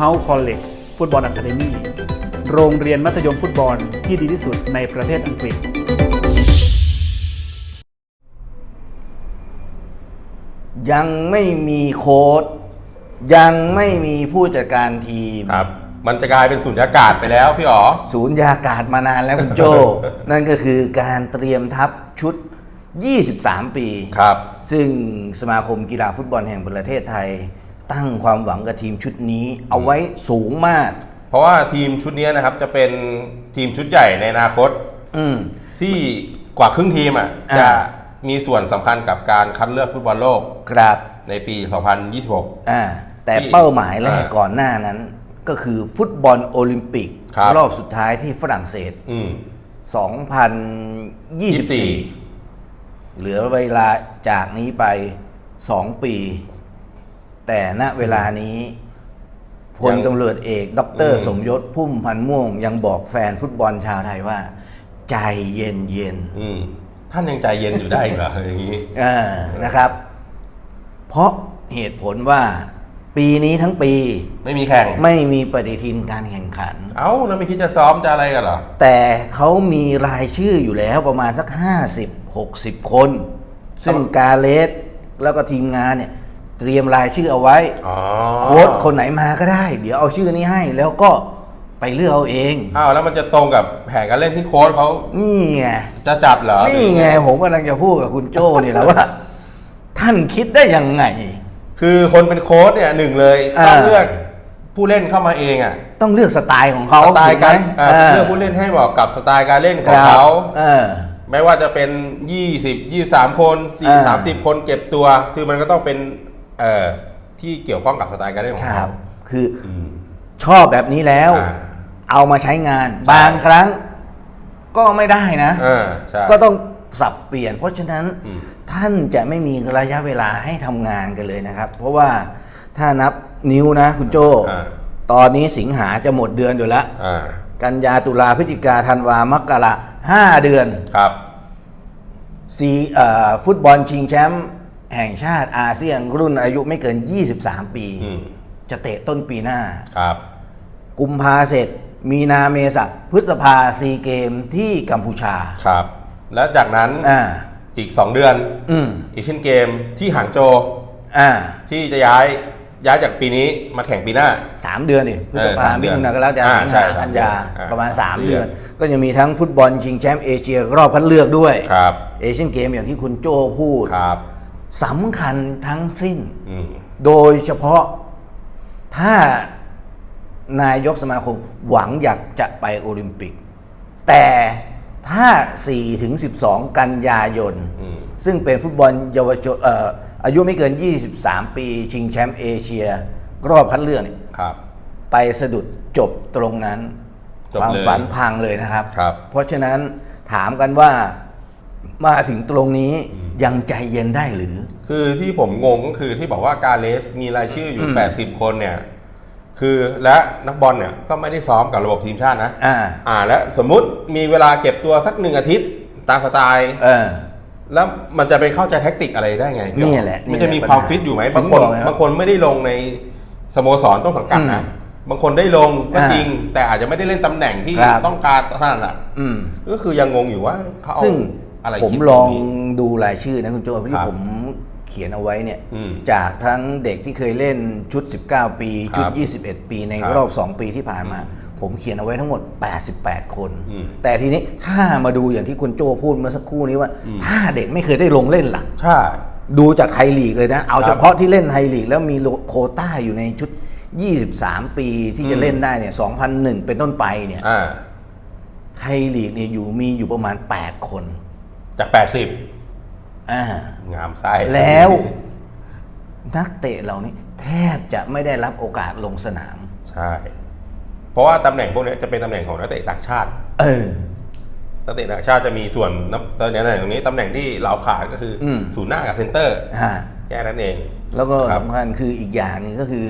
House College ฟุตบอล Academy โรงเรียนมัธยมฟุตบอลที่ดีที่สุดในประเทศอังกฤษ ยังไม่มีโค้ดยังไม่มีผู้จัดการทีม ครับ มันจะกลายเป็นสุญญากาศไปแล้วพี่อ๋อ ศูนย์ยากาศมานานแล้วคุณโจ นั่นก็คือการเตรียมทัพชุด 23 ปี ครับ ซึ่งสมาคมกีฬาฟุตบอลแห่งประเทศไทย ตั้งความหวังกับทีมชุดนี้ เอาไว้สูงมาก เพราะว่าทีมชุดนี้นะครับจะเป็นทีมชุดใหญ่ในอนาคต อืมที่กว่าครึ่งทีมอะอ่าจะมีส่วนสำคัญกับการคัดเลือกฟุตบอลโลกครับในปี 2026 อ่า แต่ที่เป้าหมายแรกอ่าก่อนหน้านั้น ก็คือฟุตบอลโอลิมปิกครับรอบสุดท้ายที่ฝรั่งเศสอืม2024 เหลือเวลาจากนี้ไป 2 ปี แต่ณเวลานี้พลยังตำรวจเอก ดรอืมสมยศพุ่มพันธ์ม่วง ยังบอกแฟนฟุตบอลชาวไทยว่า ใจเย็นเย็นอืมท่านยังใจเย็นอยู่ได้อีกเหรออย่างนี้ๆเออนะครับ เพราะเหตุผลว่าปีนี้ทั้งปี ไม่มีแข่ง ไม่มีปฏิทินการแข่งขัน เอ้าแล้วไม่คิดจะซ้อมจะอะไรกันเหรอ แต่เขามีรายชื่ออยู่แล้วประมาณสัก 50 60 คน ซึ่งกาเลสแล้วก็ทีมงานเนี่ย เตรียมรายชื่อเอาไว้อ๋อโค้ชคนไหนมาก็ได้ เดี๋ยวเอาชื่อนี้ให้ แล้วก็ไปเลือกเอาเอง อ้าวแล้วมันจะตรงกับแผนการเล่นที่โค้ชเขานี่ไงจะจัดเหรอนี่ไงผมกำลังจะพูดกับคุณโจ้เนี่ยแหละว่า ท่านคิดได้ยังไง คือคนเป็นโค้ชเนี่ยหนึ่งเลยอ่าต้องเลือกผู้เล่นเข้ามาเองอะต้องเลือกสไตล์ของเขาสไตล์การถูไหมอ่าเลือกผู้เล่นให้เหมาะกับสไตล์การเล่นของครับเขาเออไม่ว่าจะเป็น 20 23 คนอ่า4 30 คนเก็บตัว คือมันก็ต้องเป็น เอ่อที่เกี่ยวข้องกับสไตล์การเล่นของครัเขาบ คืออืม ชอบแบบนี้แล้ว อ่าเอามาใช้งาน ใช่ บางครั้งก็ไม่ได้นะ อ่าใช่ ก็ต้องสับเปลี่ยน เพราะฉะนั้นอืม ท่านจะไม่มีระยะเวลาให้ทำงานกันเลยนะครับ เพราะว่าถ้านับนิ้วนะคุณโจอ่าตอนนี้สิงหาจะหมดเดือนอยู่แล้ว อ่ากันยาตุลาพฤศจิกาธันวามกราห้าเดือนครับสีเอ่อฟุตบอลชิงแชมป์ แห่งชาติอาเซียนรุ่นอายุไม่เกิน 23 ปี อืม จะเตะต้นปีหน้า ครับ กุมภาเสร็จ มีนาเมษาพฤษภาซีเกมที่กัมพูชา ครับ แล้วจากนั้นอ่า อีก 2 เดือน อืมเอเชียนเกมที่หางโจวอ่า ที่จะย้ายย้ายจากปีนี้มาแข่งปีหน้า สามเดือนดิพฤเอษอภาสามเดืมิอนถุนายนก็แล้วจะอ่าสิงใช่หาสามกันยาเดือนอ่าประมาณสาม3เดือนเดือนก็จะมีทั้งฟุตบอลชิงแชมป์เอเชียรอบคัดเลือกด้วย ครับ เอเชียนเกมอย่างที่คุณโจ้พูด ครับ สำคัญทั้งสิ้นอืมโดยเฉพาะถ้านายกสมาคมหวังอยากจะไปโอลิมปิก แต่ถ้า 4 ถึง 12 กันยายนอืมซึ่งเป็นฟุตบอลเยาวชนเอ่ออายุไม่เกิน 23 ปี ชิงแชมป์เอเชีย รอบคัดเลือกเนี่ยครับไปสะดุดจบตรงนั้นจบความเลยฝันพังเลยนะครับครับเพราะฉะนั้นถามกันว่า มาถึงตรงนี้ยังใจเย็นได้หรือ คือที่ผมงงก็คือที่บอกว่าการเลสมีรายชื่ออยู่ 80 คนเนี่ย คือและนักบอลเนี่ยก็ไม่ได้ซ้อมกับระบบทีมชาตินะ อ่า อ่าและสมมุติมีเวลาเก็บตัวสักหนึ่งอาทิตย์ตามสไตล์เออ แล้วมันจะไปเข้าใจแท็กติกอะไรได้ไงพี่นี่แหละมันจะมีนี่แหละความปัญหาฟิตอยู่ไหมถึบางงคนบอกไงครับบางคนไม่ได้ลงในสโมสรต้นสังกัดนะอืมบางคนได้ลงก็อ่าจริง แต่อาจจะไม่ได้เล่นตำแหน่งที่ครับต้องการเท่านั้นอะอืมก็คือยังงงอยู่ว่าเขาเอาซึ่ง อะไรผมคิดลองตรนี้ดูรายชื่อนะคุณโจที่ครับผมเขียนเอาไว้เนี่ยอืมจากทั้งเด็กที่เคยเล่นชุด 19 ปี ชุดครับ21 ปีในครับรอบ 2 ปีที่ผ่านมา ผมเขียนเอาไว้ทั้งหมด 88 คนอืมแต่ทีนี้ถ้ามาดูอย่างที่คุณโจพูดเมื่อสักครู่นี้ว่า ถ้าเด็กไม่เคยได้ลงเล่นล่ะใช่ดูจากไทยลีกเลยนะ เอาครับเฉพาะที่เล่นไทยลีกแล้วมีโควต้าอยู่ในชุด 23 ปีที่จะอืมเล่นได้เนี่ย 2001 เป็นต้นไปเนี่ยอ่าไทยลีกเนี่ยอยู่มีอยู่ประมาณ 8 คน จาก 80อ่างามไส้แล้ว นักเตะเหล่านี้ แทบจะไม่ได้รับโอกาสลงสนาม ใช่ เพราะว่าตำแหน่งพวกนี้จะเป็นตำแหน่งของนักเตะต่างชาติ เออนักเตะต่างชาติจะมีส่วนนับตำแหน่งตรงนี้ตำแหน่งที่เราขาดก็คืออมศูนย์หน้ากับเซนเตอร์ฮะแค่นั้นเอง แล้วก็ครับสำคัญคืออีกอย่างหนึงก็คือ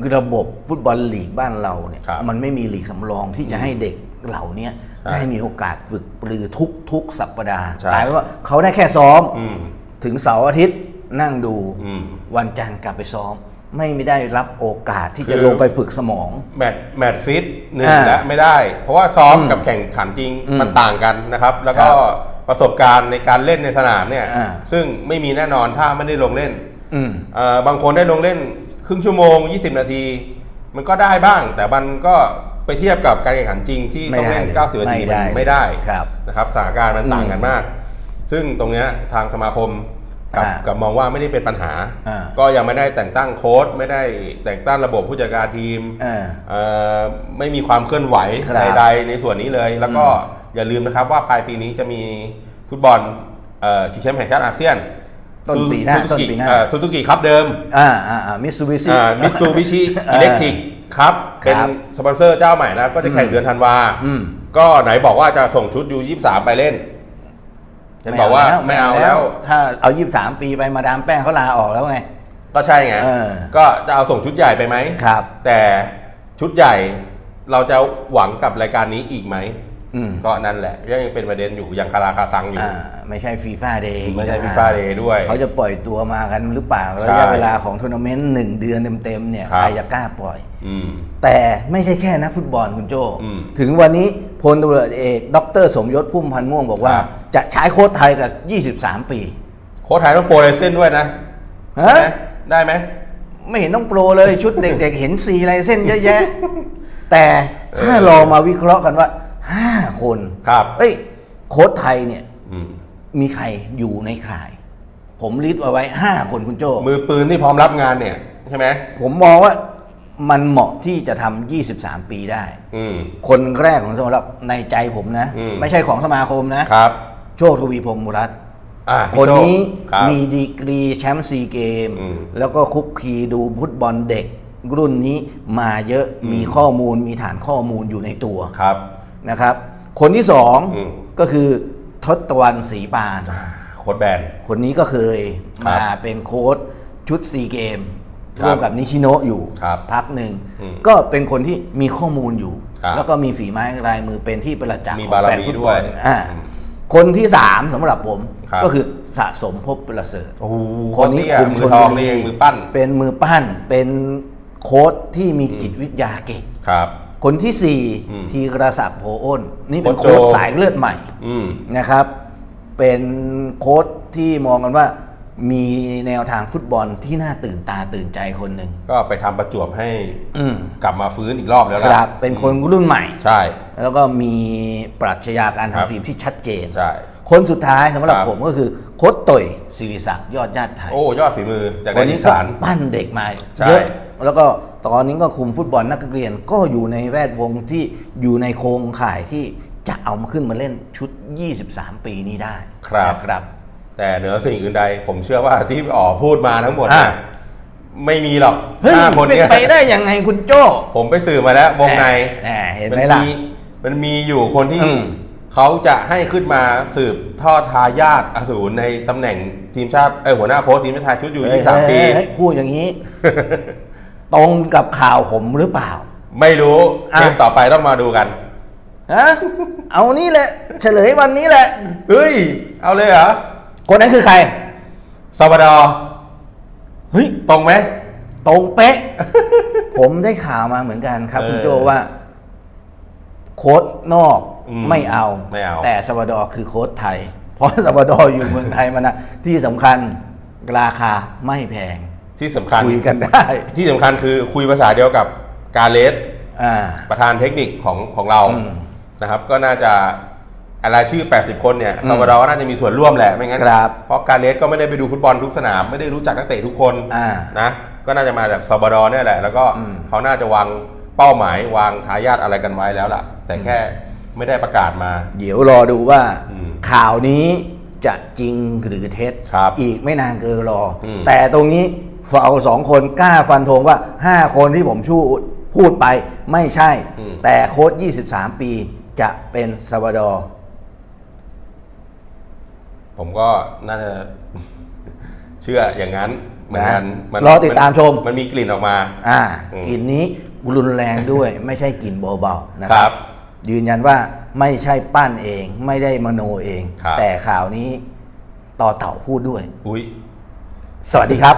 อระบบฟุตบอลลีกบ้านเราเนี่ยครับมันไม่มีลีกสำรองที่จะให้เด็กเหล่าเนี้ยใช่ ได้มีโอกาสฝึกปรือทุกทุกๆสัปดาห์ใช่ กลายเป็นว่าเขาได้แค่ซ้อม อืม ถึงเสาร์อาทิตย์นั่งดูอืม วันจันทร์กลับไปซ้อม ไม่ได้รับโอกาสที่คืจะอลงไปฝึกสมอง แมตช์แมตช์ฟิตหนึ่งอ่าและไม่ได้ เพราะว่าซ้อมอืมกับแข่งขันจริงอืมมันต่างกันนะครับ แล้วก็ครับประสบการณ์ในการเล่นในสนามเนี่ยอ่า ซึ่งไม่มีแน่นอนถ้าไม่ได้ลงเล่นอืม เอ่อบางคนได้ลงเล่น ครึ่งชั่วโมง 20 นาที มันก็ได้บ้าง แต่มันก็ ไปเทียบกับการแข่งขันจริงที่ต้องเล่นไม่ได้90 นาทีไม่ได้มันไม่ได้ครับนะครับสถานการณ์มันต่างกันอืมมาก ซึ่งตรงเนี้ยทางสมาคมกับอ่ากับมองว่าไม่ได้เป็นปัญหาอ่าก็ยังไม่ได้แต่งตั้งโค้ชไม่ได้แต่งตั้งระบบผู้จัดการทีมอ่าเอ่อไม่มีความเคลื่อนไหวครับใดๆในส่วนนี้เลย แล้วก็อย่าลืมนะครับว่าปลายปีนี้จะมีฟุตบอลเอ่อชิงแชมป์แห่งชาติอาเซียนต้นปีหน้าซูซูต้นกิปีหน้าเอ่อซูซูกิครับเดิมอ่าอ่าอ่ามิตซูบิชิมิตซูบิชิอ่าอิเล็กทริก ครับเป็นครับสปอนเซอร์เจ้าใหม่นะก็จะแข่งเดือนธันวาอืมก็ไหนบอกว่าจะส่งชุดยูยี่สามไปเล่นเห็นบอกว่าไม่เอาแล้ว ถ้าเอา23ปีไปมาดามแป้งเขาลาออกแล้วไง ก็ใช่ไงเออ ก็จะเอาส่งชุดใหญ่ไปไหมครับ แต่ชุดใหญ่เราจะหวังกับรายการนี้อีกไหมอืม ก็นั่นแหละยังเป็นประเด็นอยู่ยังคาราคาซังอยู่อ่าไม่ใช่ฟีฟ่าเดย์ไม่ใช่ FIFA Day ด้วย เขาจะปล่อยตัวมากันหรือเปล่าใช่ระยะเวลาของทัวร์นาเมนต์หนึ่งเดือนเต็มๆเนี่ยครับใครจะกล้าปล่อยอืมแต่ไม่ใช่แค่นักฟุตบอลคุณโจอืมถึงวันนี้พลตำรวจเอกดรสมยศพุ่มพันธ์ม่วงบอกว่าครับจะใช้โค้ชไทยกับ 23 ปี โค้ชไทยต้องโปรไลเส้นด้วยนะฮะได้ไหมได้ไหมไม่เห็นต้องโปรเลยชุดเด็ก ๆ เห็นซีลายเส้นเยอะแยะ แต่ถ้าลองมาวิเคราะห์กันว่า 5คนครับเอ้ยโค้ชไทยเนี่ยอืมมีใครอยู่ในข่าย ผมลิสต์เอาไว้5คนคุณโจมือปืนที่พร้อมรับงานเนี่ยใช่ไหมผมมองว่ามันเหมาะที่จะทำ23 ปีได้อืมคนแรกของสำหรับในใจผมนะอืมไม่ใช่ของสมาคมนะครับ โชคทวีพรหมรัตน์อะคนพี่โชนี้ครับมีดีกรีแชมป์ซีเกมอืมแล้วก็คุกคีดูฟุตบอลเด็ก รุ่นนี้มาเยอะมีข้อมูลมีฐานข้อมูลอยู่ในตัวครับ นะครับ คนที่สองอืม ก็คือทศตวรรณศรีปาน โค้ดแบน คนนี้ก็เคยครับมาเป็นโค้ชชุดซีเกมครับร่วมกับนิชิโนะอยู่ครับพักหนึ่ง อืมก็เป็นคนที่มีข้อมูลอยู่ ครับแล้วก็มีฝีไม้ลายมือเป็นที่ประจักษ์มีของบารแฟนมีฟุตด้บวอยลอ่าคนที่สามสำหรับผมครับ ก็คือสะสมภพประเสริฐ โอ้โหคนนี้เยคุมมืชอนทองบุนี่รีเองมือปั้นเป็นมือปั้นเป็นโค้ชที่มีจิตวิทยาเก่ง ครับ คนที่สี่อืมทีกระศักดิ์โพอ้น นี่เป็นโค้ชโค้ชโจสายเลือดใหม่อืมนะครับ เป็นโค้ชที่มองกันว่ามีแนวทางฟุตบอลที่น่าตื่นตาตื่นใจคนหนึ่งก็ไปทำประจวบให้อืมกลับมาฟื้นอีกรอบแล้วคล่ะรับ เป็นคนรุ่นใหม่ ใช่ แล้วก็มีปรัชญาการครับทำทีมที่ชัดเจนใช่คนสุดท้ายสำหรับครับผมก็คือโค้ชต่อยศิริศักดิ์ยอดญาติไทยโอ้ยอดฝีมือจากคแดนนนี้อีก็สานปั้นเด็กมาใช่เยอะแล้วก็ ตอนนี้ก็คุมฟุตบอลนักเรียนก็อยู่ในแวดวงที่อยู่ในโครงข่ายที่จะเอามาขึ้นมาเล่นชุด 23 ปีนี้ได้ครับ นะครับ แต่เหนือสิ่งอื่นใด ผมเชื่อว่าที่อ๋อพูดมาทั้งหมดอ่าเนี่ยไม่มีหรอกเฮ้ยห้าคนเป็นเนี่ยไปได้ยังไงคุณโจ้ผมไปสืบมาแล้ววงใน แหมเห็นไหมล่ะ มันมีอยู่คนที่อืม เขาจะให้ขึ้นมาสืบทอดทายาทอสูรในตำแหน่งทีมชาติเอ้ยหัวหน้าโค้ชทีมชาติไทยชุดอยู่เฮ้ย23ปีเฮ้ยเฮ้ยพูดอย่างนี้ ตรงกับข่าวผมหรือเปล่า ไม่รู้อะเกมต่อไปต้องมาดูกันฮะเอานี่แหละ เฉลยวันนี้แหละเฮ้ย เอาเลยเหรอคนนั้นคือใครซาวาดอร์เฮ้ยตรงไหมตรงเป๊ะ ผมได้ข่าวมาเหมือนกันครับเออคุณโจว่า โค้ดนอกอืมไม่เอาไม่เอา แต่ซาวาดอร์คือโค้ดไทย เพราะซาวาดอร์อยู่เมืองไทยมานะที่สำคัญราคาไม่แพง ที่สำคัญคุยกันได้ที่สำคัญคือคุยภาษาเดียวกับกาเลสอ่า ประธานเทคนิคของของเราอืมนะครับ ก็น่าจะอะไรายชื่อ 80 คนเนี่ยอืมซาวาดอร์ก็น่าจะมีส่วนร่วมแหละไม่งั้นครับเพราะกาเลสก็ไม่ได้ไปดูฟุตบอลทุกสนาม ไม่ได้รู้จักนักเตะทุกคนอ่านะก็น่าจะมาจากซาวาดอร์เนี่ยแหละ แล้วก็อืม เขาน่าจะวางเป้าหมายวางทายาทอะไรกันไว้แล้วล่ะ แต่แค่ไม่ได้ประกาศมา เดี๋ยวรอดูว่าอืมข่าวนี้จะจริงหรือเท็จ ครับอีกไม่นานเกินรออมแต่ตรงนี้ เราสองคนกล้าฟันธงว่า 5 คนที่ผมชูพูดไปไม่ใช่แต่โค้ด23 ปีจะเป็นซาวาดอร์ผมก็น่าจะ เชื่ออย่างนั้นเหมือนกันมันรอติดตามชม มันมีกลิ่นออกมา อ่าอืมกลิ่นนี้รุนแรงด้วย ไม่ใช่กลิ่นเบาๆนะคครัรับบยืนยันว่าไม่ใช่ปั้นเองไม่ได้มโนเอง ครับ แต่ข่าวนี้ต่อเต่าพูดด้วย อุ้ย สวัสดีครับ